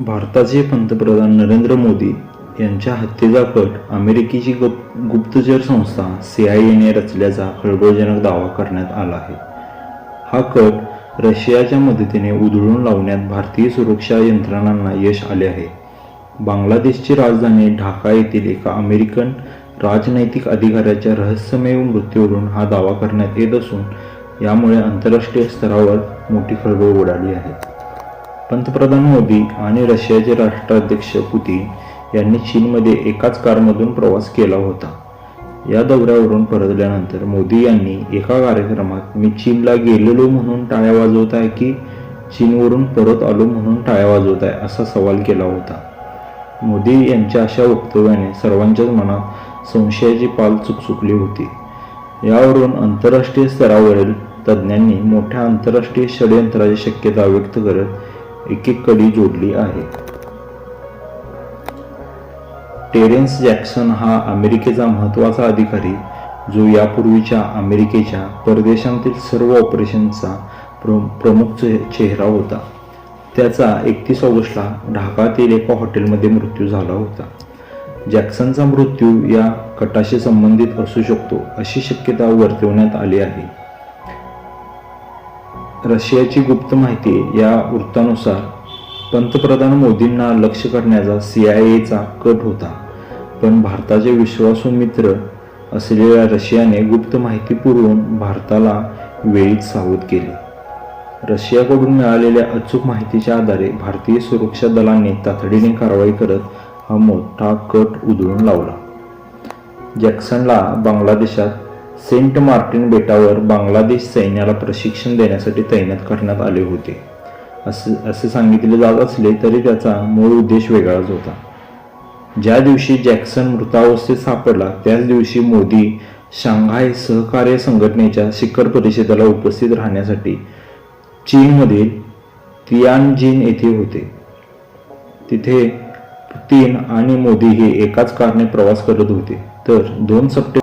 भारताचे पंतप्रधान नरेंद्र मोदी यांच्या हत्येचा कट अमेरिकेची गुप गुप्तचर संस्था सी आय एने रचल्याचा खळबळजनक दावा करण्यात आला आहे. हा कट रशियाच्या मदतीने उधळून लावण्यात भारतीय सुरक्षा यंत्रणांना यश आले आहे. बांगलादेशची राजधानी ढाका येथील एका अमेरिकन राजनैतिक अधिकाऱ्याच्या रहस्यमय मृत्यूवरून हा दावा करण्यात येत असून यामुळे आंतरराष्ट्रीय स्तरावर मोठी खळबळ उडाली आहे. पंतप्रधान मोदी आणि रशियाचे राष्ट्राध्यक्ष पुतीन यांनी चीनमध्ये एकाच कारमधून प्रवास केला होता. या दौऱ्यावरून परतल्यानंतर मोदी यांनी एका कार्यक्रमात मी चीनला गेलेलो म्हणून टाळ्या वाजवत आहे की चीनवरून परत आलो म्हणून टाळ्या वाजवत आहे? असा सवाल केला होता. मोदी यांच्या अशा वक्तव्याने सर्वांच्याच मनात संशयाची पाल चुकचुकली होती. यावरून आंतरराष्ट्रीय स्तरावरील तज्ज्ञांनी मोठ्या आंतरराष्ट्रीय षडयंत्राची शक्यता व्यक्त करत एक एक कडी जोडली आहे. टेरेन्स जॅक्सन हा अमेरिकेचा महत्त्वाचा अधिकारी जो यापूर्वीच्या अमेरिकेच्या परदेशांतील सर्व ऑपरेशनचा प्र प्रमुख चेह चेहरा होता. त्याचा एकतीस ऑगस्टला ढाकातील एका हॉटेलमध्ये मृत्यू झाला होता. जॅक्सनचा मृत्यू या कटाशी संबंधित असू शकतो अशी शक्यता वर्तवण्यात आली आहे. रशियाची गुप्त माहिती या वृत्तानुसार पंतप्रधान मोदींना लक्ष करण्याचा सी आय एचा कट होता. पण भारताचे विश्वासू मित्र असलेल्या रशियाने गुप्त माहिती पुरवून भारताला वेळीच सावध केले. रशियाकडून मिळालेल्या अचूक माहितीच्या आधारे भारतीय सुरक्षा दलांनी तातडीने कारवाई करत हा मोठा कट उधळून लावला. जॅक्सनला बांगलादेशात सेंट मार्टिन बेटावर बांगलादेश सैन्याला प्रशिक्षण देण्यासाठी तैनात करण्यात आले होते. असे असे सांगितले जात असले तरी त्याचा मूळ उद्देश वेगळाच होता. ज्या दिवशी जॅक्सन मृतावस्थेत सापडला त्याच दिवशी मोदी शांघाय सहकार्य संघटनेच्या शिखर परिषदेला उपस्थित राहण्यासाठी चीनमधील तियानजिन येथे होते. तिथे पुतीन आणि मोदी हे एकाच कारने प्रवास करत होते. तर दोन सप्टेंबर